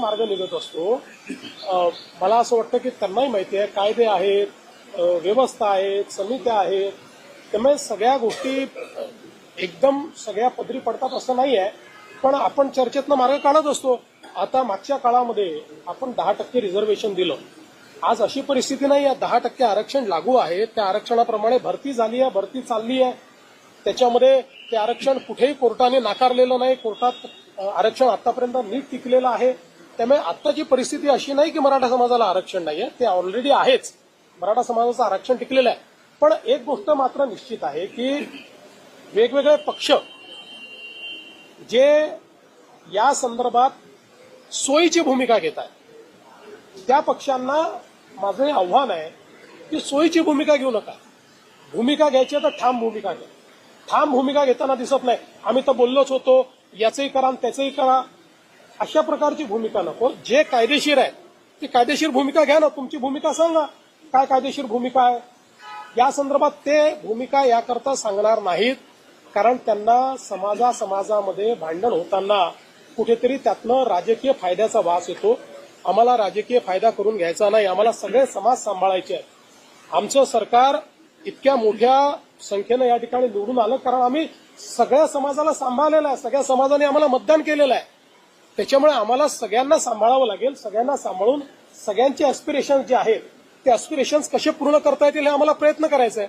मार्ग निघत असतो. मला असं वाटतं की त्यांनाही माहिती आहे कायदे आहेत व्यवस्था आहेत समित्या आहेत. त्यामुळे सगळ्या गोष्टी एकदम सगळ्या पदरी पडतात असं नाही आहे. पण आपण चर्चेतनं मार्ग काढत असतो. आता मागच्या काळामध्ये आपण दहा टक्के रिझर्वेशन दिलं. आज अशी परिस्थिती नाही आहे. दहा टक्के आरक्षण लागू आहे. त्या आरक्षणाप्रमाणे भरती झाली आहे भरती चालली आहे. त्याच्यामध्ये ते आरक्षण कुठेही कोर्टाने नाकारलेलं नाही. कोर्टात आरक्षण आतापर्यंत नीट टिकलेलं आहे. त्यामुळे आत्ताची परिस्थिती अशी नाही की मराठा समाजाला आरक्षण नाहीये. ते ऑलरेडी आहेच. मराठा समाजाचं आरक्षण टिकलेलं आहे. पण एक गोष्ट मात्र निश्चित आहे की वेगवेगळे पक्ष जे या संदर्भात सोयीची भूमिका घेत आहेत त्या पक्षांना माझं हे आव्हान आहे की सोयीची भूमिका घेऊ नका. भूमिका घ्यायची आहे तर ठाम भूमिका घ्या. ठाम भूमिका घेताना दिसत नाही. आम्ही तर बोललोच होतो याचंही करा आणि त्याचंही करा. अशा प्रकारची भूमिका नको. जे कायदेशीर आहे ती कायदेशीर भूमिका घ्या ना. तुमची भूमिका सांगा काय कायदेशीर भूमिका आहे? या संदर्भात ते भूमिका याकरता सांगणार नाहीत. कारण त्यांना समाजा समाजामध्ये भांडण होताना कुठेतरी त्यातनं राजकीय फायद्याचा वास येतो. आम्हाला राजकीय फायदा करून घ्यायचा नाही. आम्हाला सगळे समाज सांभाळायचे आहेत. आमचं सरकार इतक्या मोठ्या संख्येनं या ठिकाणी निवडून आलं. कारण आम्ही सगळ्या समाजाला सांभाळलेलं आहे. सगळ्या समाजाने आम्हाला मतदान केलेलं आहे. त्याच्यामुळे आम्हाला सगळ्यांना सांभाळावं लागेल सगळ्यांना सांभाळून सगळ्यांचे ऍस्पिरेशन्स जे आहेत ते ऍस्पिरेशन्स कसे पूर्ण करता येतील हे आम्हाला प्रयत्न करायचा आहे